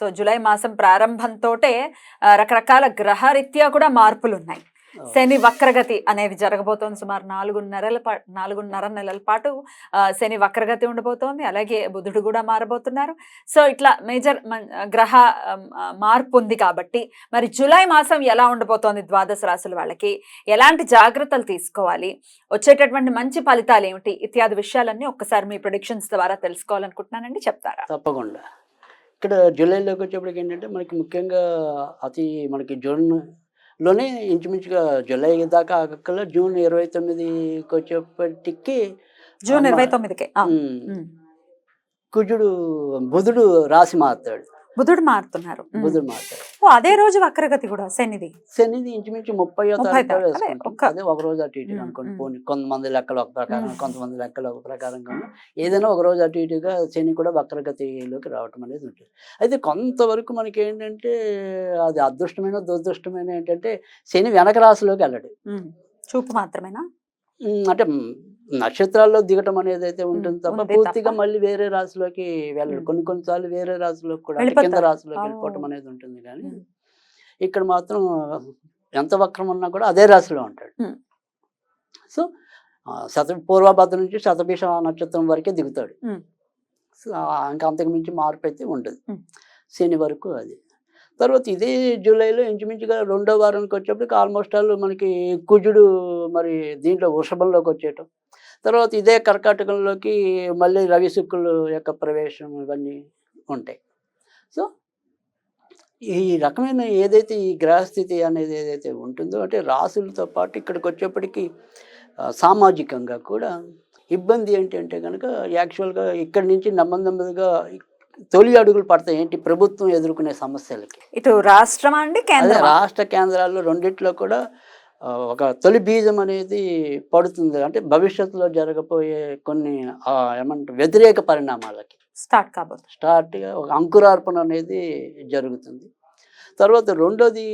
So July మాసం ప్రారంభంతోటే ఆ, రకరకాల గ్రహరీత్యా కూడా మార్పులు ఉన్నాయి శని వక్రగతి అనేది జరగబోతోంది సుమారు నాలుగున్నరల పా నాలుగున్నర నెలల పాటు శని వక్రగతి ఉండబోతోంది అలాగే బుధుడు కూడా మారబోతున్నారు. సో ఇట్లా మేజర్ గ్రహ మార్పు ఉంది కాబట్టి మరి జూలై మాసం ఎలా ఉండబోతోంది ద్వాదశ రాశుల వాళ్ళకి? ఎలాంటి జాగ్రత్తలు తీసుకోవాలి? వచ్చేటటువంటి మంచి ఫలితాలు ఏమిటి ఇత్యాది విషయాలన్నీ ఒక్కసారి మీ ప్రొడిక్షన్స్ ద్వారా తెలుసుకోవాలనుకుంటున్నానండి చెప్తారా? తప్పకుండా. ఇక్కడ జూలైలోకి వచ్చేప్పటికి ఏంటంటే మనకి ముఖ్యంగా అతి మనకి జూన్లోనే ఇంచుమించుగా జూలై దాకా ఆగక్కల జూన్ ఇరవై తొమ్మిదికి వచ్చేప్పటికి జూన్ ఇరవై తొమ్మిదికే. కుజుడు బుధుడు రాశి మారుతాడు. బుధుడు మారుతున్నారు. బుధుడు మారుతాడు ఓ అదే రోజు వక్రగతి కూడా శనిది శనిది ఇంచుమించు ముప్పై. అదే, ఒక రోజు అటు ఇటు అనుకోండి. పోనీ కొంతమంది లెక్కలు ఒక ప్రకారం. కొంతమంది లెక్కలు ఒక ప్రకారంగా ఏదైనా ఒక రోజు అటు ఇటుగా శని కూడా వక్రగతిలోకి రావటం అనేది ఉంటుంది అయితే కొంతవరకు మనకి ఏంటంటే అది అదృష్టమైన దురదృష్టమైన ఏంటంటే శని వెనక రాశిలోకి వెళ్ళడు. చూపు మాత్రమేనా అంటే నక్షత్రాల్లో దిగటం అనేది అయితే ఉంటుంది తప్ప పూర్తిగా. మళ్ళీ వేరే రాశిలోకి వెళ్ళడు. కొన్ని కొన్నిసార్లు వేరే రాశిలోకి కూడా కింద. రాశిలోకి. వెళ్ళిపోవటం అనేది ఉంటుంది కానీ. ఇక్కడ మాత్రం ఎంత వక్రం ఉన్నా కూడా అదే రాశిలో ఉంటాడు. సో శత పూర్వభద్ర నుంచి శతభిష నక్షత్రం వరకే దిగుతాడు. సో ఇంకా అంతకు మించి మార్పు అయితే ఉండదు. శని వరకు అది తర్వాత ఇదే జూలైలో ఇంచుమించుగా రెండో వారానికి వచ్చేప్పటికి ఆల్మోస్ట్ ఆల్ మనకి కుజుడు మరి దీంట్లో వృషభంలోకి వచ్చేయటం తర్వాత ఇదే కర్కాటకంలోకి మళ్ళీ రవి శుక్రుల యొక్క ప్రవేశం ఇవన్నీ ఉంటాయి. సో ఈ రకమైన ఏదైతే ఈ గ్రహస్థితి అనేది ఏదైతే ఉంటుందో అంటే రాసులతో పాటు ఇక్కడికి వచ్చేప్పటికి సామాజికంగా కూడా ఇబ్బంది ఏంటి అంటే కనుక యాక్చువల్గా ఇక్కడి నుంచి నెమ్మది నెమ్మదిగా తొలి అడుగులు పడతాయి. ఏంటి? ప్రభుత్వం ఎదుర్కొనే సమస్యలకి. ఇటు రాష్ట్రమా అండి రాష్ట్ర కేంద్రాల్లో రెండిట్లో కూడా ఒక తొలి బీజం అనేది పడుతుంది. అంటే భవిష్యత్తులో జరగబోయే కొన్ని ఏమంటారు వ్యతిరేక పరిణామాలకి. స్టార్ట్ కాబోతుంది స్టార్ట్గా ఒక అంకురార్పణ అనేది జరుగుతుంది. తర్వాత రెండోది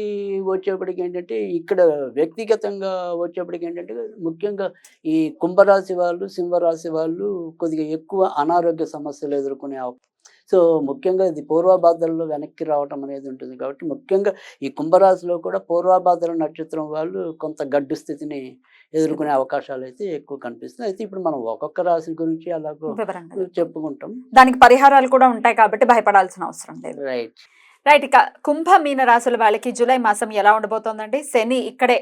వచ్చేప్పటికి ఏంటంటే ఇక్కడ వ్యక్తిగతంగా వచ్చేప్పటికి ఏంటంటే ముఖ్యంగా ఈ కుంభరాశి వాళ్ళు సింహరాశి వాళ్ళు కొద్దిగా ఎక్కువ అనారోగ్య సమస్యలు ఎదుర్కొనే సో ముఖ్యంగా ఇది పూర్వభాద్రలో వెనక్కి రావటం అనేది ఉంటుంది. కాబట్టి ముఖ్యంగా ఈ కుంభరాశిలో కూడా పూర్వభాద్ర నక్షత్రం వాళ్ళు కొంత గడ్డు స్థితిని ఎదుర్కొనే అవకాశాలు అయితే ఎక్కువ కనిపిస్తుంది అయితే ఇప్పుడు మనం ఒక్కొక్క రాశి గురించి అలాగో చెప్పుకుంటాం. దానికి పరిహారాలు కూడా ఉంటాయి కాబట్టి భయపడాల్సిన అవసరం లేదు. రైట్. రైట్ ఇక కుంభ మీన రాశుల వాళ్ళకి జూలై మాసం ఎలా ఉండబోతోందండి? శని ఇక్కడే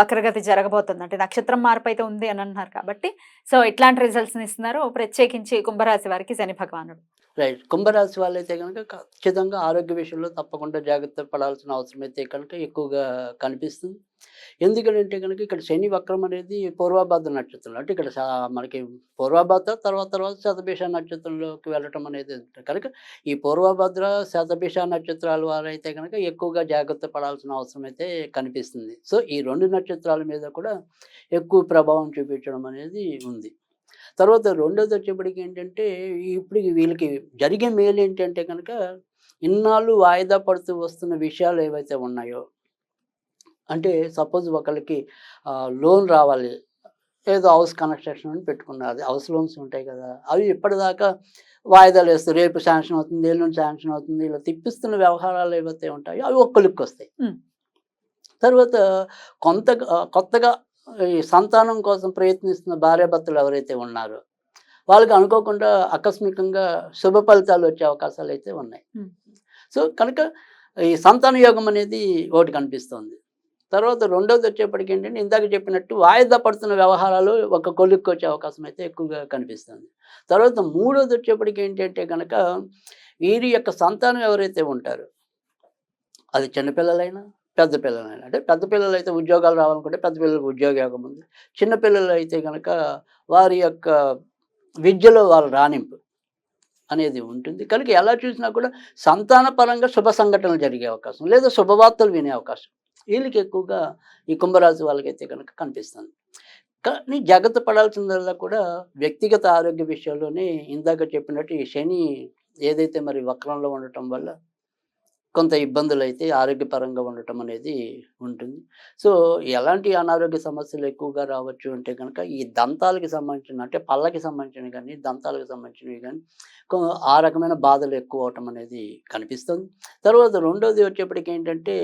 వక్రగతి జరగబోతుంది. అంటే నక్షత్రం మార్పు అయితే ఉంది అని అంటున్నారు కాబట్టి సో ఇట్లాంటి రిజల్ట్స్ ఇస్తున్నారు. ప్రత్యేకించి కుంభరాశి వారికి శని భగవానుడు. రైట్ కుంభరాశి వాళ్ళైతే కనుక ఖచ్చితంగా ఆరోగ్య విషయంలో తప్పకుండా జాగ్రత్త పడాల్సిన అవసరం అయితే కనుక ఎక్కువగా కనిపిస్తుంది. ఎందుకంటే కనుక ఇక్కడ శని వక్రం అనేది పూర్వభద్ర నక్షత్రం అంటే ఇక్కడ మనకి పూర్వభద్ర తర్వాత తర్వాత శతభీష నక్షత్రంలోకి వెళ్ళటం అనేది కనుక ఈ పూర్వభద్ర శతభీష నక్షత్రాల వారైతే కనుక ఎక్కువగా జాగ్రత్త పడాల్సిన అవసరం అయితే కనిపిస్తుంది. సో ఈ రెండు నక్షత్రాల మీద కూడా ఎక్కువ ప్రభావం చూపించడం అనేది ఉంది. తర్వాత రెండోది వచ్చేప్పటికి ఏంటంటే ఇప్పుడు వీళ్ళకి జరిగే మేలు ఏంటంటే కనుక ఇన్నాళ్ళు వాయిదా పడుతూ వస్తున్న విషయాలు ఏవైతే ఉన్నాయో అంటే సపోజ్ ఒకరికి లోన్ రావాలి ఏదో హౌస్ కన్స్ట్రక్షన్ అని పెట్టుకున్నారు అది హౌస్ లోన్స్ ఉంటాయి కదా అవి ఇప్పటిదాకా వాయిదాలు వేస్తారు రేపు శాంక్షన్ అవుతుంది ఎల్లుండి శాంక్షన్ అవుతుంది ఇలా తిప్పిస్తున్న వ్యవహారాలు ఏవైతే ఉంటాయో అవి ఒక్కలికి వస్తాయి. తర్వాత కొంత కొత్తగా ఈ సంతానం కోసం ప్రయత్నిస్తున్న భార్యాభర్తలు ఎవరైతే ఉన్నారో వాళ్ళకి అనుకోకుండా ఆకస్మికంగా శుభ ఫలితాలు వచ్చే అవకాశాలు అయితే ఉన్నాయి. సో కనుక ఈ సంతాన యోగం అనేది ఒకటి కనిపిస్తుంది. తర్వాత రెండోది వచ్చేప్పటికి ఏంటంటే ఇందాక చెప్పినట్టు వాయిదా పడుతున్న వ్యవహారాలు ఒక కొలిక్కి వచ్చే అవకాశం అయితే ఎక్కువగా కనిపిస్తుంది. తర్వాత మూడోది వచ్చేప్పటికి ఏంటంటే కనుక వీరి యొక్క సంతానం ఎవరైతే ఉంటారో అది చిన్నపిల్లలైనా పెద్ద పిల్లలైనా అంటే పెద్ద పిల్లలు అయితే ఉద్యోగాలు రావాలనుకుంటే పెద్ద పిల్లలకు ఉద్యోగ యోగం ఉంది. చిన్నపిల్లలు అయితే కనుక వారి యొక్క విద్యలో వాళ్ళ రాణింపు అనేది ఉంటుంది. కనుక ఎలా చూసినా కూడా సంతాన పరంగా శుభ సంఘటనలు జరిగే అవకాశం లేదా శుభవార్తలు వినే అవకాశం వీళ్ళకి ఎక్కువగా ఈ కుంభరాశి వాళ్ళకైతే కనుక కనిపిస్తుంది. కానీ జాగ్రత్త పడాల్సిందల్లా కూడా వ్యక్తిగత ఆరోగ్య విషయాల్లోనే ఇందాక చెప్పినట్టు ఈ శని ఏదైతే మరి వక్రంలో ఉండటం వల్ల కొంత ఇబ్బందులు అయితే ఆరోగ్యపరంగా ఉండటం అనేది ఉంటుంది. సో ఎలాంటి అనారోగ్య సమస్యలు ఎక్కువగా రావచ్చు అంటే కనుక ఈ దంతాలకి సంబంధించిన అంటే పళ్ళకి సంబంధించినవి కానీ దంతాలకు సంబంధించినవి కానీ కొ- ఆ రకమైన బాధలు ఎక్కువ అవటం అనేది కనిపిస్తుంది. తర్వాత రెండోది వచ్చేప్పటికి ఏంటంటే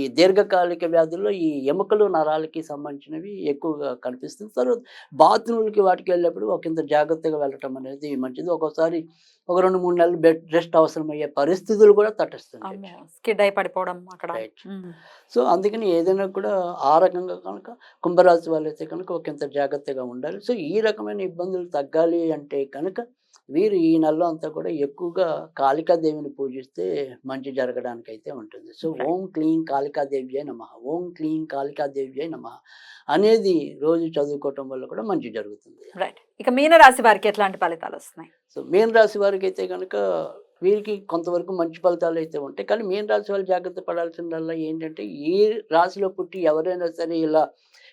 ఈ దీర్ఘకాలిక వ్యాధుల్లో ఈ ఎముకలు నరాలకి సంబంధించినవి ఎక్కువగా కనిపిస్తుంది. తర్వాత బాత్రూమ్లకి వాటికి వెళ్ళినప్పుడు ఒక ఇంత జాగ్రత్తగా వెళ్ళటం అనేది మంచిది. ఒక్కోసారి ఒక రెండు మూడు నెలలు బెడ్ రెస్ట్ అవసరమయ్యే పరిస్థితులు కూడా తటస్తుంది స్కిడ్ అయి పడిపోవడం అక్కడ. సో అందుకని ఏదైనా కూడా ఆ రకంగా కనుక కుంభరాశి వాళ్ళైతే కనుక ఒకంత జాగ్రత్తగా ఉండాలి. సో ఈ రకమైన ఇబ్బందులు తగ్గాలి అంటే కనుక వీరు ఈ నెలలో అంతా కూడా ఎక్కువగా కాళికాదేవిని పూజిస్తే మంచి జరగడానికి అయితే ఉంటుంది. సో. ఓం క్లీం కాళికాదేవి అయి నమ ఓం క్లీం కాళికాదేవి అయి నమ అనేది రోజు చదువుకోవటం వల్ల కూడా మంచి జరుగుతుంది. రైట్ ఇక మీన రాశి వారికి ఎట్లాంటి ఫలితాలు వస్తున్నాయి? సో మీన రాశి వారికి అయితే కనుక వీరికి కొంతవరకు మంచి ఫలితాలు అయితే ఉంటాయి. కానీ మీన రాశి వాళ్ళు జాగ్రత్త పడాల్సిందల్లా ఏంటంటే ఈ రాశిలో పుట్టి ఎవరైనా సరే ఇలా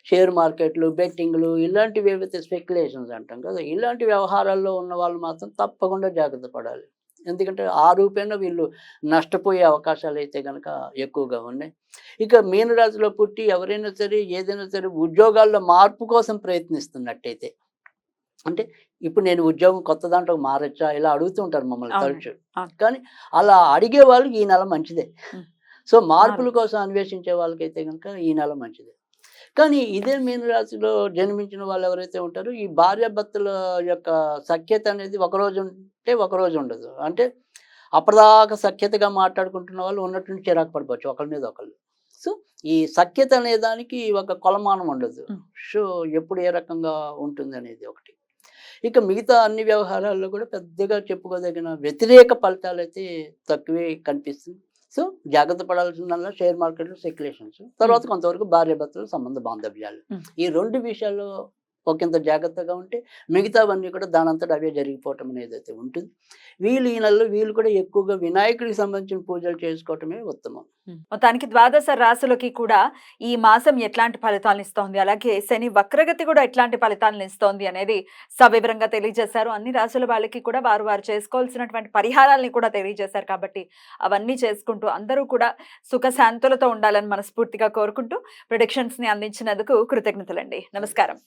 షేర్ మార్కెట్లు బెట్టింగ్లు ఇలాంటివి ఏవైతే స్పెక్యులేషన్స్ అంటాం కదా ఇలాంటి వ్యవహారాల్లో ఉన్న వాళ్ళు మాత్రం తప్పకుండా జాగ్రత్త పడాలి. ఎందుకంటే ఆ రూపేణ వీళ్ళు నష్టపోయే అవకాశాలు అయితే కనుక ఎక్కువగా ఉన్నాయి. ఇక మీనరాశిలో పుట్టి ఎవరైనా సరే ఏదైనా సరే ఉద్యోగాల్లో మార్పు కోసం ప్రయత్నిస్తున్నట్టయితే అంటే ఇప్పుడు నేను ఉద్యోగం కొత్త దాంట్లో మారచ్చా ఇలా అడుగుతూ ఉంటారు మమ్మల్ని తరచు. కానీ అలా అడిగే వాళ్ళకి ఈ నెల మంచిదే. సో మార్పుల కోసం అన్వేషించే వాళ్ళకైతే కనుక ఈ నెల మంచిదే. కానీ ఇదే మీనరాశిలో జన్మించిన వాళ్ళు ఎవరైతే ఉంటారో ఈ భార్యాభర్తల యొక్క సఖ్యత అనేది ఒకరోజు ఉంటే ఒకరోజు ఉండదు. అంటే అప్పటిదాకా సఖ్యతగా మాట్లాడుకుంటున్న వాళ్ళు ఉన్నట్టు చిరాకు పడిపోవచ్చు ఒకరి మీద ఒకళ్ళు. సో ఈ సఖ్యత అనే దానికి ఒక కొలమానం ఉండదు. సో ఎప్పుడు ఏ రకంగా ఉంటుంది అనేది ఒకటి. ఇక మిగతా అన్ని వ్యవహారాల్లో కూడా పెద్దగా చెప్పుకోదగిన వ్యతిరేక ఫలితాలు అయితే తక్కువే కనిపిస్తుంది. సో జాగ్రత్త పడాల్సిందల్లా షేర్ మార్కెట్లో స్పెక్యులేషన్స్. తర్వాత కొంతవరకు భార్యాభర్తల సంబంధ బాంధవ్యాలు. ఈ రెండు విషయాల్లో ఒకంత జాగ్రత్తగా ఉంటే మిగతావన్నీ కూడా దానంతట అవే జరిగిపోవటం అనేది అయితే ఉంటుంది. వీళ్ళు ఈ నెలలో వీళ్ళు కూడా ఎక్కువగా వినాయకుడికి సంబంధించిన పూజలు చేసుకోవటమే ఉత్తమం. మొత్తానికి ద్వాదశ రాశులకి కూడా ఈ మాసం ఎట్లాంటి ఫలితాలను ఇస్తోంది? అలాగే శని వక్రగతి కూడా ఎట్లాంటి ఫలితాలను ఇస్తోంది అనేది సవివరంగా తెలియజేశారు. అన్ని రాశుల వాళ్ళకి కూడా వారు వారు చేసుకోవాల్సినటువంటి పరిహారాలని కూడా తెలియజేశారు కాబట్టి అవన్నీ చేసుకుంటూ అందరూ కూడా సుఖశాంతులతో ఉండాలని మనస్ఫూర్తిగా కోరుకుంటూ ప్రొడిక్షన్స్ని అందించినందుకు కృతజ్ఞతలండి. నమస్కారం.